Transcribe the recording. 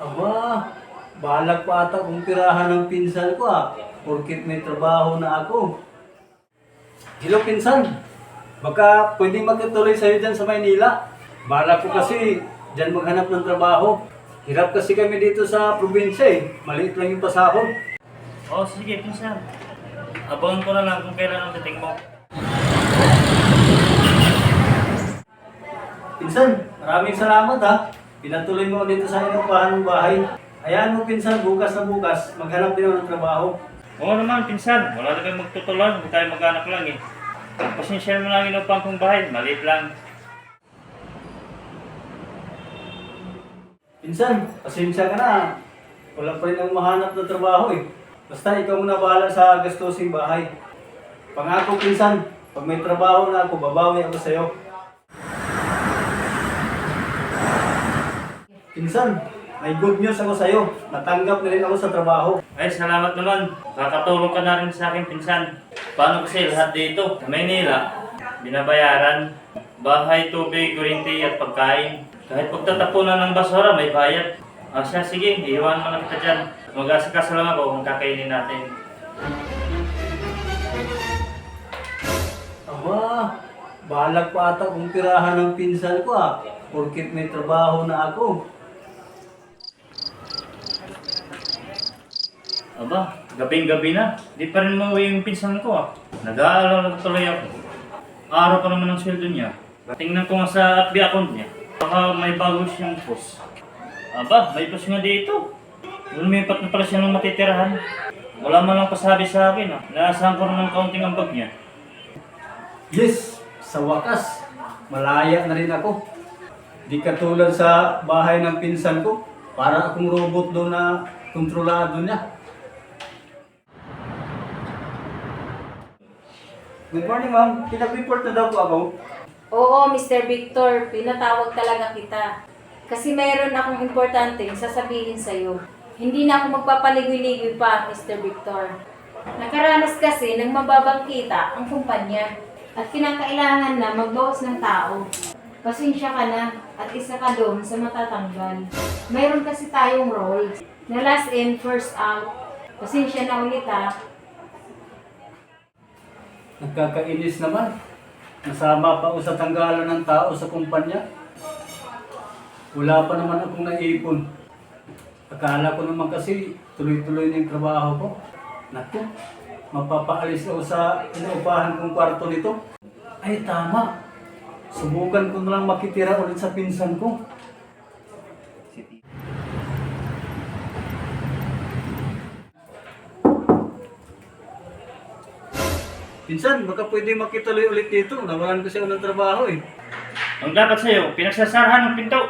Aba, balag pa ata kung tirahan ng pinsan ko ah. Porkit may trabaho na ako. Hello pinsan, baka pwede magkatuloy sa'yo dyan sa Maynila. Balag ko kasi dyan maghanap ng trabaho. Hirap kasi kami dito sa probinsya eh. Maliit lang yung pasahod. Oh, sige, pinsan. Abangan ko na lang kung kailan ang dating mo. Pinsan, maraming salamat ha. Pinatuloy mo dito sa inupahan ng bahay. Hayaan mo pinsan, bukas na bukas, maghanap din ako ng trabaho. Oo naman, pinsan. Wala na kayong magtutulan. Hindi tayo mag-anak lang eh. Pasensya mo lang inupang kong bahay. Maliit lang. Pinsan, pasensya ka na. Wala pa rin ang mahanap na trabaho eh. Basta ikaw muna bahala sa gastusing bahay. Pangako pinsan, pag may trabaho na ako, babawi ako sa'yo. Pinsan, may good news ako sa'yo. Natanggap na rin ako sa trabaho. Ay, salamat naman. Kakatulong ka na rin sa akin, pinsan. Paano kasi lahat dito? Sa Maynila, binabayaran. Bahay, tubig, kurinti at pagkain. Kahit pagtatapunan ng basura, may bayad. Ah, siya, sige, iwan mo na kita dyan. Mag-asikaso lang ako kung kakainin natin. Aba, balag pa ata kung tirahan ng pinsan ko ah. Porkit may trabaho na ako. Aba, gabing-gabi na. Di pa rin mauwi yung pinsan ko ah. Nag-aalala tuloy ako. Araw pa naman ang sweldo niya. Tingnan ko nga sa FB account niya. Baka may bago siyang post. Aba, may post nga dito. Lumipat na pala siya ng matitirahan. Wala man lang pasabi sa akin ah. Naasahan ko ng kaunting ambag niya. Yes, sa wakas, malaya na rin ako. Di katulad sa bahay ng pinsan ko, para akong robot doon na kontrolado niya. Good morning ma'am, pinag-report na daw po ako. Oo, Mr. Victor, pinatawag talaga kita. Kasi mayroon akong importanteng sasabihin sa'yo. Hindi na ako magpapaligoy-ligoy pa, Mr. Victor. Nakaranas kasi ng mababang kita ang kumpanya at kinakailangan na magbawas ng tao. Pasensya ka na at isa ka doon sa matatanggal. Mayroon kasi tayong role na last in, first out. Pasensya na ulit ah. Nagkakainis naman. Nasama pa ako sa tanggalan ng tao sa kumpanya. Wala pa naman akong naipon. Akala ko naman kasi tuloy-tuloy na yung trabaho ko. Naku, mapapaalis ako sa inuupahan kong kwarto nito. Ay tama. Subukan ko na lang makitira ulit sa pinsan ko. Pinsan, baka pwede makituloy ulit dito. Nawalan ko siya ng trabaho eh. Ang dapat sa'yo, pinagsasarahan ng pinto.